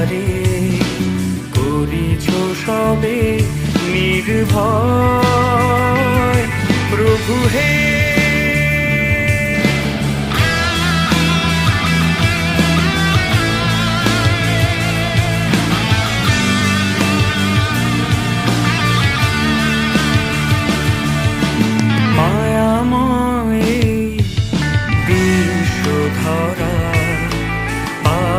সংসারে করিছ সবে নির্ভয়। প্রভু হে